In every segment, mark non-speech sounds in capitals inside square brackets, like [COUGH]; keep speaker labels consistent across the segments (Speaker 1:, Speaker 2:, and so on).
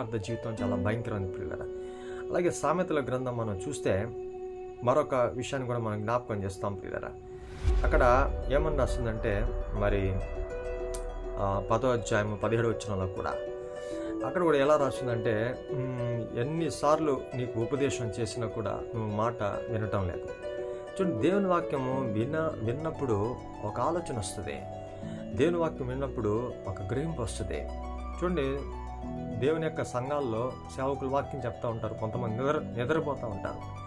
Speaker 1: అర్థ జీవితం చాలా భయంకరమైన పిల్లల అలాగే సామెతల గ్రంథం మనం చూస్తే మరొక విషయాన్ని కూడా మనం జ్ఞాపకం చేస్తాం పిల్లరా అక్కడ ఏమని రాస్తుందంటే మరి పదో అధ్యాయం పదిహేడు వచ్చినలో కూడా. అక్కడ కూడా ఎలా రాస్తుందంటే ఎన్నిసార్లు నీకు ఉపదేశం చేసినా కూడా నువ్వు మాట వినటం లేదు. చూడండి దేవుని వాక్యము విన్న విన్నప్పుడు ఒక ఆలోచన వస్తుంది. దేవుని వాక్యం విన్నప్పుడు ఒక గ్రహింపు వస్తుంది. చూడండి దేవుని యొక్క సంఘాల్లో సేవకులు వాక్యం చెప్తూ ఉంటారు. కొంతమంది నిద్ర నిద్రపోతూ ఉంటారు.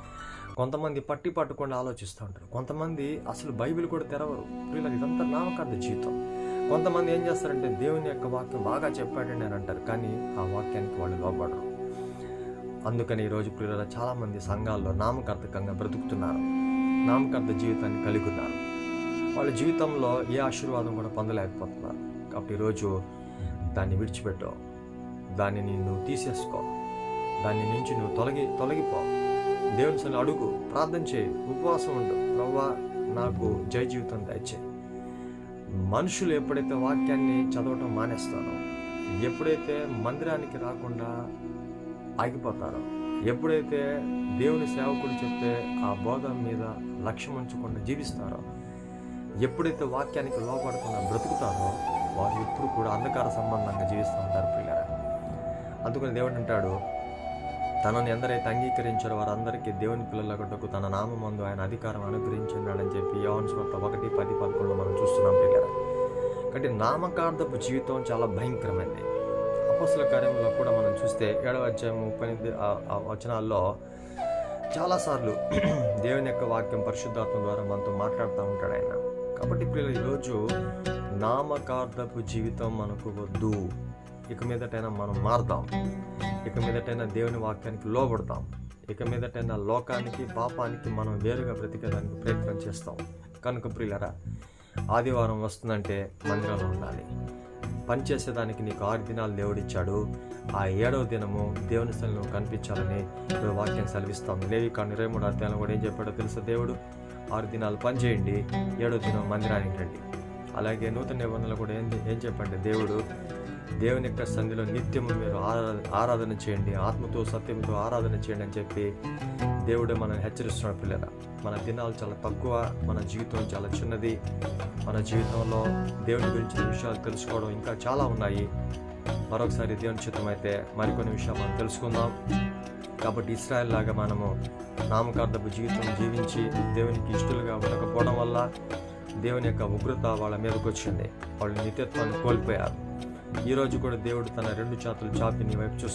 Speaker 1: కొంతమంది పట్టి పట్టుకుండా ఆలోచిస్తూ ఉంటారు. కొంతమంది అసలు బైబిల్ కూడా తెరవరు. వీళ్ళకి ఇదంతా నామకార్థ జీవితం. కొంతమంది ఏం చేస్తారంటే దేవుని యొక్క వాక్యం బాగా చెప్పాడని అని అంటారు. కానీ ఆ వాక్యానికి వాళ్ళు లోపడరు అందుకని ఈరోజు పిల్లల చాలామంది సంఘాల్లో నామకార్థకంగా బ్రతుకుతున్నారు. నామకార్థ జీవితాన్ని కలిగి ఉన్నారు వాళ్ళ జీవితంలో ఏ ఆశీర్వాదం కూడా పొందలేకపోతున్నారు. కాబట్టి ఈరోజు దాన్ని విడిచిపెట్టు. దానిని నువ్వు తీసేసుకో. దాని నుంచి నువ్వు తొలగి తొలగిపో. దేవుని సన్ని అడుగు ప్రార్థన చేయి ఉపవాసం ఉండు. ప్రవ్వా నాకు జయ జీవితం దయచే మనుషులు ఎప్పుడైతే వాక్యాన్ని చదవటం మానేస్తారో ఎప్పుడైతే మందిరానికి రాకుండా ఆగిపోతారో ఎప్పుడైతే దేవుని సేవకుడు చెప్తే ఆ బోధ మీద లక్ష్యం ఉంచకుండా జీవిస్తారో ఎప్పుడైతే వాక్యానికి లోపడకుండా బ్రతుకుతారో వారు ఎప్పుడు కూడా అంధకార సంబంధంగా జీవిస్తూ ఉంటారు పిల్లరా అందుకని దేవుడు అంటాడు తనని ఎందరైతే అంగీకరించారో వారందరికీ దేవుని పిల్లలకొట్టకు తన నామందు ఆయన అధికారం అనుగ్రహించున్నాడని చెప్పి యోహన్ స్వార్త ఒకటి పది పదకొండులో మనం చూస్తున్నాం పిల్లరా కాబట్టి నామకార్థపు జీవితం చాలా భయంకరమైనది అపస్సుల కార్యంలో కూడా మనం చూస్తే ఏడవ అధ్యాయం ముప్పై వచనాల్లో చాలాసార్లు [CLEARS THROAT] దేవుని యొక్క వాక్యం పరిశుద్ధాత్మ ద్వారా మనతో మాట్లాడుతూ ఉంటాడు ఆయన. కాబట్టి పిల్లలు ఈరోజు నామకార్థపు జీవితం మనకు వద్దు. ఇక మీదటైనా మనం మారుతాం ఇక మీదటైనా దేవుని వాక్యానికి లోబడతాం ఇక మీదటైనా లోకానికి పాపానికి మనం వేరుగా బ్రతికేదానికి ప్రయత్నం చేస్తాం. కనుక ప్రియులరా ఆదివారం వస్తుందంటే మందిరంలో ఉండాలి. పనిచేసేదానికి నీకు ఆరు దినాలు దేవుడిచ్చాడు. ఆ ఏడవ దినము దేవుని స్థలంలో కనిపించాలని వాక్యం సెలవిస్తాం. లేవి కానీ ఇరవై మూడు అధ్యాయంలో కూడా ఏం చెప్పాడో తెలుసా దేవుడు? ఆరు దినాలు పనిచేయండి ఏడో దినం మందిరానికి రండి. అలాగే నూతన నిబంధనలు కూడా ఏం ఏం చెప్పండి? దేవుడు దేవుని యొక్క సన్నిధిలో నిత్యము మీరు ఆరాధన చేయండి. ఆత్మతో సత్యంతో ఆరాధన చేయండి అని చెప్పి దేవుడే మనల్ని హెచ్చరిస్తున్నాడు పిల్లల మన దినాలు చాలా తక్కువ మన జీవితం చాలా చిన్నది. మన జీవితంలో దేవుని గురించిన విషయాలు తెలుసుకోవడం ఇంకా చాలా ఉన్నాయి. మరొకసారి దేవుని చిత్తం అయితే మరికొన్ని విషయాలు మనం తెలుసుకుందాం. కాబట్టి ఇస్రాయల్ లాగా మనము నామకార్థపు జీవితం జీవించి దేవునికి ఇష్టలుగా ఉండకపోవడం వల్ల దేవుని యొక్క ఉగ్రత వాళ్ళ మీదకి వచ్చింది. వాళ్ళు నిత్యత్వాన్ని కోల్పోయారు. ఈ రోజు కూడా దేవుడు తన రెండు చేతులు చాపి నీ వైపు చూస్తూ